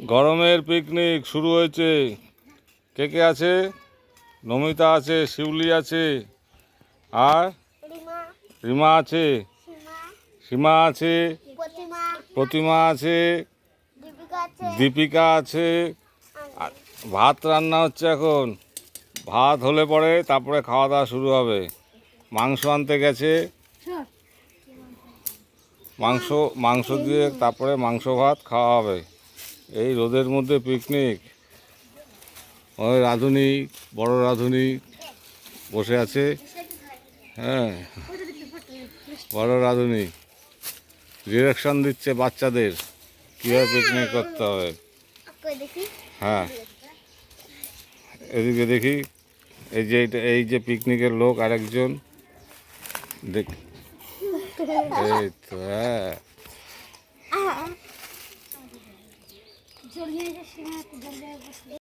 গরমের পিকনিক শুরু হয়েছে। কে কে আছে? নমিতা আছে শিউলি আছে আর রিমা। আছে। সীমা। আছে। প্রতিমা আছে। দীপিকা আছে। দীপিকা আছে। আর ভাত রান্না হচ্ছে এখন। ভাত হলে পরে তারপরে খাওয়া দাওয়া শুরু হবে। মাংস আনতে গেছে। মাংস মাংস দিয়ে তারপরে মাংস ভাত খাওয়া হবে। এই রোদের মধ্যে পিকনিক ওই রাঁধুনি, বড় রাঁধুনি বসে আছে। হ্যাঁ বড় রাঁধুনি। ডিরেকশন দিচ্ছে বাচ্চাদের, কীভাবে পিকনিক করতে হবে। হ্যাঁ। এদিকে দেখি, এই যে এই যে পিকনিকের লোক আরেকজন। দেখ, এই তো হ্যাঁ। জড়িয়ে যে সীমা জড়িয়ে